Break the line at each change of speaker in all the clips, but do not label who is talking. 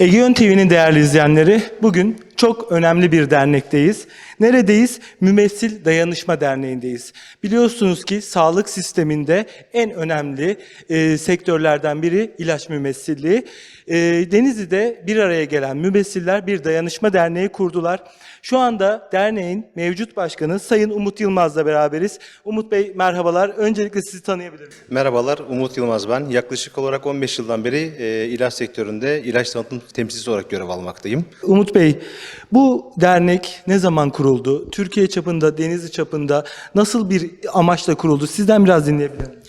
Egeon TV'nin değerli izleyenleri, bugün çok önemli bir dernekteyiz. Neredeyiz? Mümessil Dayanışma Derneği'ndeyiz. Biliyorsunuz ki sağlık sisteminde en önemli e, sektörlerden biri ilaç mümessilliği. E, Denizli'de bir araya gelen mümessiller bir dayanışma derneği kurdular. Şu anda derneğin mevcut başkanı Sayın Umut Yılmaz'la beraberiz. Umut Bey merhabalar. Öncelikle sizi tanıyabilir miyim?
Merhabalar, Umut Yılmaz ben. Yaklaşık olarak 15 yıldan beri e, ilaç sektöründe ilaç tanıtım temsilcisi olarak görev almaktayım.
Umut Bey, bu dernek ne zaman kuruldu? Türkiye çapında, Denizli çapında nasıl bir amaçla kuruldu? Sizden biraz dinleyebilir miyim?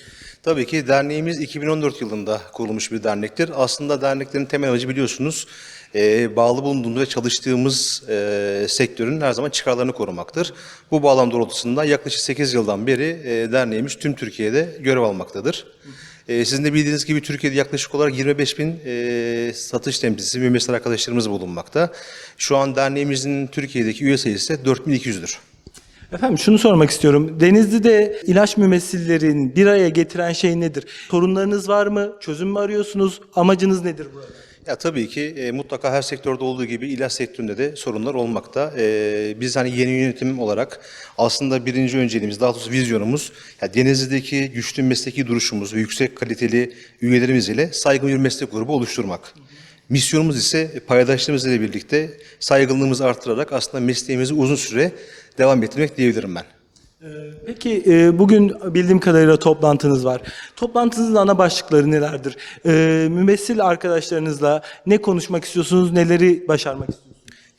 Tabii ki derneğimiz 2014 yılında kurulmuş bir dernektir. Aslında derneklerin temel amacı biliyorsunuz e, bağlı bulunduğumuz ve çalıştığımız e, sektörün her zaman çıkarlarını korumaktır. Bu bağlam doğrultusunda yaklaşık 8 yıldan beri e, derneğimiz tüm Türkiye'de görev almaktadır. E, sizin de bildiğiniz gibi Türkiye'de yaklaşık olarak 25 bin e, satış temsilcisi, mümessil arkadaşlarımız bulunmakta. Şu an derneğimizin Türkiye'deki üye sayısı ise 4200'dür.
Efendim şunu sormak istiyorum. Denizli'de ilaç mümessillerini bir araya getiren şey nedir? Sorunlarınız var mı? Çözüm mü arıyorsunuz? Amacınız nedir burada?
Ya tabii ki e, mutlaka her sektörde olduğu gibi ilaç sektöründe de sorunlar olmakta. E, biz hani yeni yönetim olarak aslında birinci önceliğimiz, daha doğrusu vizyonumuz ya Denizli'deki güçlü mesleki duruşumuz ve yüksek kaliteli üyelerimiz ile saygın bir meslek grubu oluşturmak. Misyonumuz ise paydaşlarımız ile birlikte saygınlığımızı artırarak aslında mesleğimizi uzun süre devam ettirmek diyebilirim ben.
Peki e, bugün bildiğim kadarıyla toplantınız var. Toplantınızın ana başlıkları nelerdir? E, mümessil arkadaşlarınızla ne konuşmak istiyorsunuz, neleri başarmak istiyorsunuz?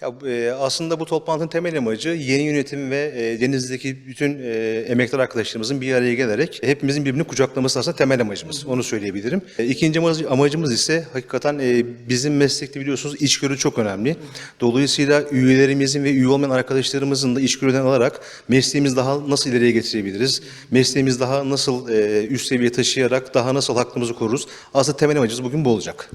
Ya, e, aslında bu toplantının temel amacı yeni yönetim ve e, Denizli'deki bütün e, emektar arkadaşlarımızın bir araya gelerek hepimizin birbirini kucaklaması aslında temel amacımız. Onu söyleyebilirim. E, ikinci amacı- amacımız ise hakikaten e, bizim meslekte biliyorsunuz içgörü çok önemli. Dolayısıyla üyelerimizin ve üye olmayan arkadaşlarımızın da içgörüden alarak mesleğimizi daha nasıl ileriye getirebiliriz? Mesleğimizi daha nasıl e, üst seviyeye taşıyarak daha nasıl hakkımızı koruruz? Aslında temel amacımız bugün bu olacak.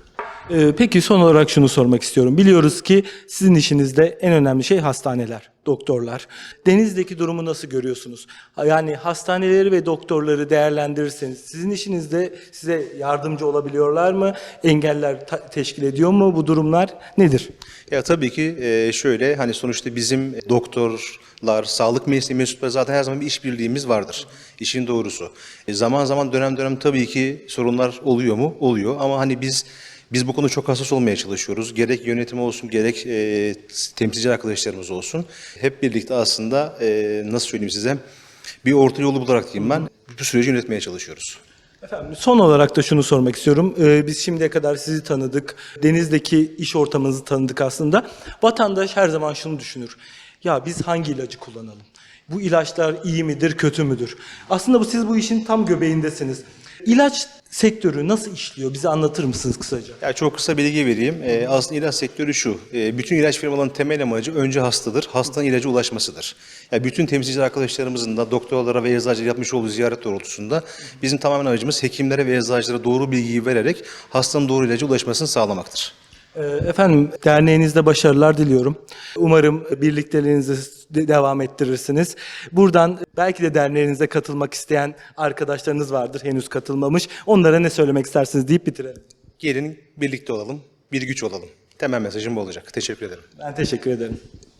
E, peki son olarak şunu sormak istiyorum. Biliyoruz ki sizin işinizde en önemli şey hastaneler, doktorlar. Deniz'deki durumu nasıl görüyorsunuz? Yani hastaneleri ve doktorları değerlendirirseniz sizin işinizde size yardımcı olabiliyorlar mı? Engeller teşkil ediyor mu bu durumlar? Nedir?
Ya tabii ki e, şöyle hani sonuçta bizim doktorlar, sağlık mesleği mensupları zaten her zaman bir işbirliğimiz vardır. İşin doğrusu. E, zaman zaman dönem dönem tabii ki sorunlar oluyor mu? Oluyor ama hani biz biz bu konuda çok hassas olmaya çalışıyoruz. Gerek yönetim olsun, gerek e, temsilci arkadaşlarımız olsun. Hep birlikte aslında e, nasıl söyleyeyim size bir orta yolu bularak diyeyim ben bu süreci yönetmeye çalışıyoruz.
Efendim son olarak da şunu sormak istiyorum. Ee, biz şimdiye kadar sizi tanıdık. Deniz'deki iş ortamınızı tanıdık aslında. Vatandaş her zaman şunu düşünür. Ya biz hangi ilacı kullanalım? Bu ilaçlar iyi midir, kötü müdür? Aslında bu siz bu işin tam göbeğindesiniz. İlaç sektörü nasıl işliyor? Bize anlatır mısınız kısaca?
Ya çok kısa bilgi vereyim. Ee, aslında ilaç sektörü şu. Ee, bütün ilaç firmalarının temel amacı önce hastadır. Hastanın ilaca ulaşmasıdır. Ya bütün temsilci arkadaşlarımızın da doktorlara ve eczacılara yapmış olduğu ziyaret doğrultusunda bizim tamamen amacımız hekimlere ve eczacılara doğru bilgiyi vererek hastanın doğru ilaca ulaşmasını sağlamaktır.
Ee, Efendim derneğinizde başarılar diliyorum. Umarım birlikteliğinizi de- devam ettirirsiniz. Buradan belki de derneğinize katılmak isteyen arkadaşlarınız vardır henüz katılmamış. Onlara ne söylemek istersiniz deyip bitirelim.
Gelin birlikte olalım, bir güç olalım. Temel mesajım bu olacak. Teşekkür ederim.
Ben teşekkür ederim.